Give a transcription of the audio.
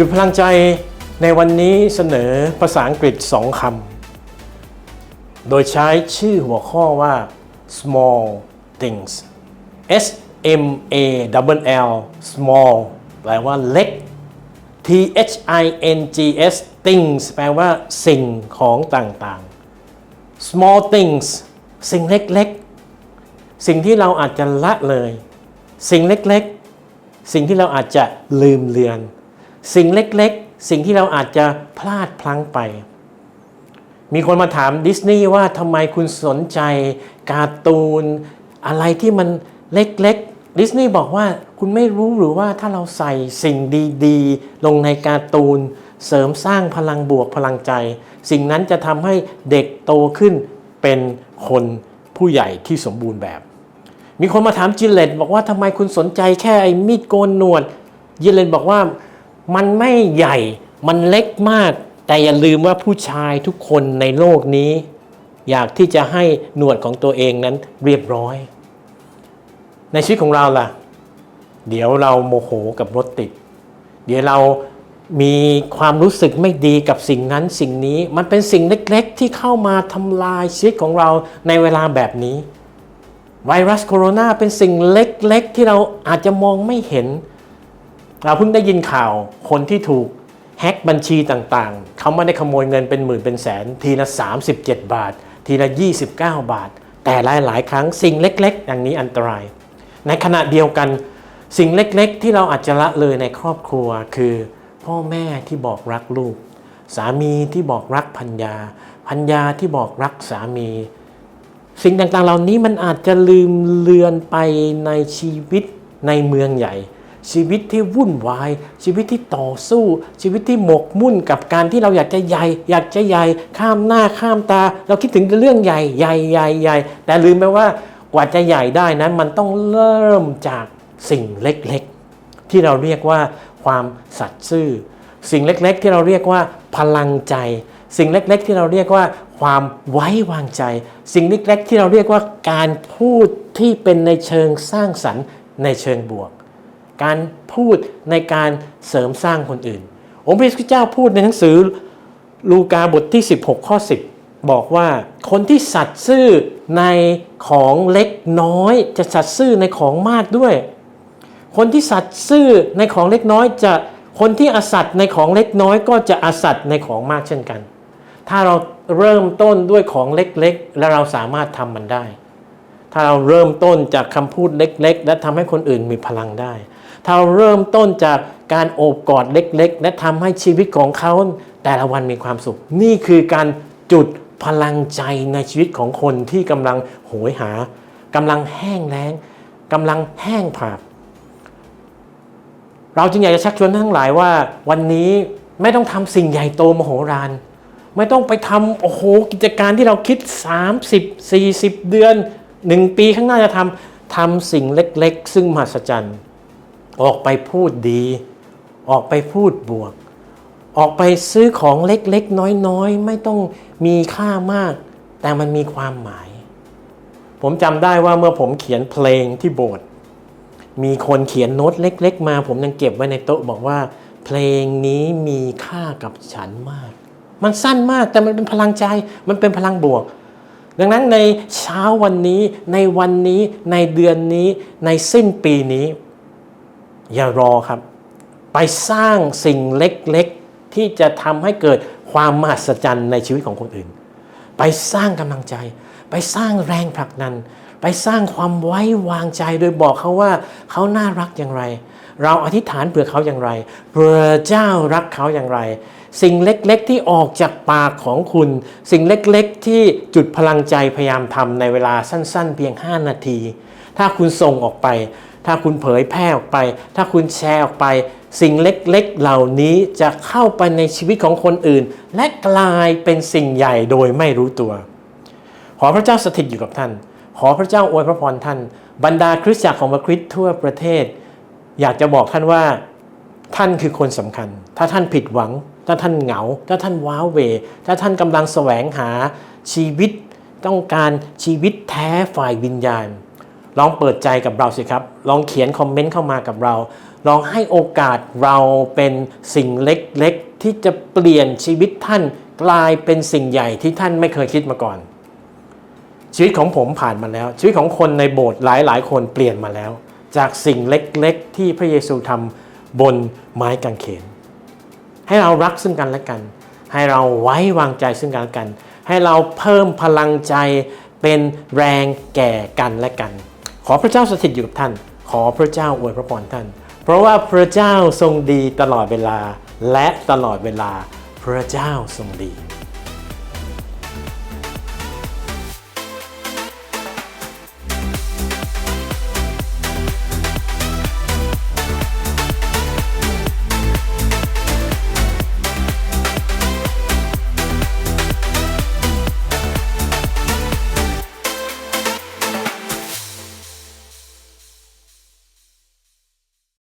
จุดพลังใจในวันนี้เสนอภาษาอังกฤษสองคำ โดยใช้ชื่อหัวข้อว่า small things S M A L L small แปลว่าเล็ก T H I N G S things แปลว่าสิ่งของต่างๆ small things สิ่งเล็กๆ สิ่งที่เราอาจจะละเลย สิ่งเล็กๆ สิ่งที่เราอาจจะลืมเลือน สิ่งเล็กๆ สิ่งที่เราอาจจะพลาดพลั้งไป มีคนมาถามดิสนีย์ว่าทำไมคุณสนใจการ์ตูน อะไรที่มันเล็กๆดิสนีย์บอกว่าคุณไม่รู้หรือว่าถ้าเราใส่สิ่งดีๆ ลงในการ์ตูน เสริมสร้างพลังบวกพลังใจ สิ่งนั้นจะทำให้เด็กโตขึ้นเป็นคนผู้ใหญ่ที่สมบูรณ์แบบ มีคนมาถามจิเลตบอกว่าทำไมคุณสนใจแค่ไอ้มีดโกนหนวดจิเลตบอกว่า มันไม่ใหญ่ มันเล็กมาก แต่อย่าลืมว่าผู้ชายทุกคนในโลกนี้ อยากที่จะให้หนวดของตัวเองนั้นเรียบร้อย ในชีวิตของเราล่ะ เดี๋ยวเราโมโหกับรถติด เดี๋ยวเรามีความรู้สึกไม่ดีกับสิ่งนั้นสิ่งนี้ มันเป็นสิ่งเล็กๆ ที่เข้ามาทำลายชีวิตของเราในเวลาแบบนี้ ไวรัสโคโรนาเป็นสิ่งเล็กๆ ที่เราอาจจะมองไม่เห็น เราเพิ่งได้ยินข่าวคนที่ถูกแฮ็กบัญชีต่างๆ เขาไม่ได้ขโมยเงินเป็นหมื่นเป็นแสน ทีละ 37 บาท ทีละ 29 บาท แต่หลายๆ ครั้งสิ่งเล็กๆ อย่างนี้อันตราย ในขณะเดียวกันสิ่งเล็กๆ ที่เราอาจจะละเลยในครอบครัวคือ พ่อแม่ที่บอกรักลูก สามีที่บอกรักพัญญาพัญญาที่บอกรักสามี สิ่งต่างๆ เหล่านี้มันอาจจะลืมเลือนไปในชีวิตในเมืองใหญ่ ชีวิตที่วุ่นวาย ชีวิตที่ต่อสู้ ชีวิตที่หมกมุ่นกับการที่เราอยากจะใหญ่ อยากจะใหญ่ ข้ามหน้าข้ามตา เราคิดถึงเรื่องใหญ่ใหญ่ใหญ่ใหญ่แต่ลืมไปว่ากว่าจะใหญ่ได้นั้นมันต้องเริ่มจากสิ่งเล็กๆ ที่เราเรียกว่าความสัตย์ซื่อ สิ่งเล็กๆ ที่เราเรียกว่าพลังใจ สิ่งเล็กๆ ที่เราเรียกว่าความไว้วางใจ สิ่งเล็กๆ ที่เราเรียกว่าการพูดที่เป็นในเชิงสร้างสรรค์ในเชิงบวก การพูดในการเสริมสร้างคนอื่น องค์พระเจ้าพูดในหนังสือลูกาบทที่ 16 ข้อ 10 บอกว่าคนที่สัตย์ซื่อในของเล็กน้อย จะสัตย์ซื่อในของมากด้วย คนที่สัตย์ซื่อในของเล็กน้อยจะคนที่อาสัตย์ในของเล็กน้อย ก็จะอาสัตย์ในของมากเช่นกัน ถ้าเราเริ่มต้นด้วยของเล็กๆ และเราสามารถทำมันได้ ถ้าเราเริ่มต้นจากคำพูดเล็ก ๆ และทำให้คนอื่นมีพลังได้ ถ้าเราเริ่มต้นจากการโอบกอดเล็ก ๆ และทำให้ชีวิตของเขาแต่ละวันมีความสุข นี่คือการจุดพลังใจในชีวิตของคนที่กำลังโหยหากำลังแห้งแล้งกำลังแห้งผากเราจึงอยากจะชักชวนท่านทั้งหลายว่า วันนี้ไม่ต้องทำสิ่งใหญ่โตมโหฬารไม่ต้องไปทำโอ้โหกิจการที่เราคิด 30 40 เดือน 1ปีข้างหน้าจะทำทำสิ่งเล็กๆ ซึ่งมหัศจรรย์ ออกไปพูดดี ออกไปพูดบวก ออกไปซื้อของเล็กๆ น้อยๆ ไม่ต้องมีค่ามาก แต่มันมีความหมาย ผมจำได้ว่าเมื่อผมเขียนเพลงที่โบสถ์มีคนเขียนโน้ตเล็ก ๆ มา ผมยังเก็บไว้ในโต๊ะบอกว่า เพลงนี้มีค่ากับฉันมาก มันสั้นมากแต่มันเป็นพลังใจมันเป็นพลังบวก ดังนั้นในเช้าวันนี้ในวันนี้ในเดือนนี้ในสิ้นปีนี้ อย่ารอครับ ไปสร้างสิ่งเล็กๆ ที่จะทำให้เกิดความมหัศจรรย์ในชีวิตของคนอื่น ไปสร้างกำลังใจ ไปสร้างแรงผลักดัน ไปสร้างความไว้วางใจโดยบอกเขาว่าเขาน่ารักอย่างไร เราอธิษฐานเผื่อเขาอย่างไรพระเจ้ารักเขาอย่างไร สิ่งเล็กๆที่ออกจากปากของคุณ สิ่งเล็กๆ ที่จุดพลังใจพยายามทำในเวลาสั้น ๆ เพียง 5 นาที ถ้าคุณส่งออกไป ถ้าคุณเผยแพร่ออกไป ถ้าคุณแชร์ออกไป สิ่งเล็กๆ เหล่านี้จะเข้าไปในชีวิตของคนอื่น และกลายเป็นสิ่งใหญ่โดยไม่รู้ตัว ขอพระเจ้าสถิตอยู่กับท่าน ขอพระเจ้าอวยพระพรท่าน บรรดาคริสตจักรของพระคริสต์ทั่วประเทศ อยากจะบอกท่านว่าท่านคือคนสำคัญ ถ้าท่านผิดหวัง ถ้าท่านเหงา ถ้าท่านว้าเว ถ้าท่านกำลังแสวงหาชีวิต ต้องการชีวิตแท้ฝ่ายวิญญาณ ลองเปิดใจกับเราสิครับ ลองเขียนคอมเมนต์เข้ามากับเรา ลองให้โอกาสเราเป็นสิ่งเล็กๆ ที่จะเปลี่ยนชีวิตท่านกลายเป็นสิ่งใหญ่ที่ท่านไม่เคยคิดมาก่อน ชีวิตของผมผ่านมาแล้ว ชีวิตของคนในโบสถ์หลายๆ คนเปลี่ยนมาแล้ว จากสิ่งเล็กๆ ที่พระเยซูทำบนไม้กางเขน ให้เรารักซึ่งกันและกัน ให้เราไว้วางใจซึ่งกันและกัน ให้เราเพิ่มพลังใจเป็นแรงแก่กันและกัน ขอพระเจ้าสถิตอยู่กับท่าน ขอพระเจ้าอวยพระพรท่าน เพราะว่าพระเจ้าทรงดีตลอดเวลาและตลอดเวลาพระเจ้าทรงดี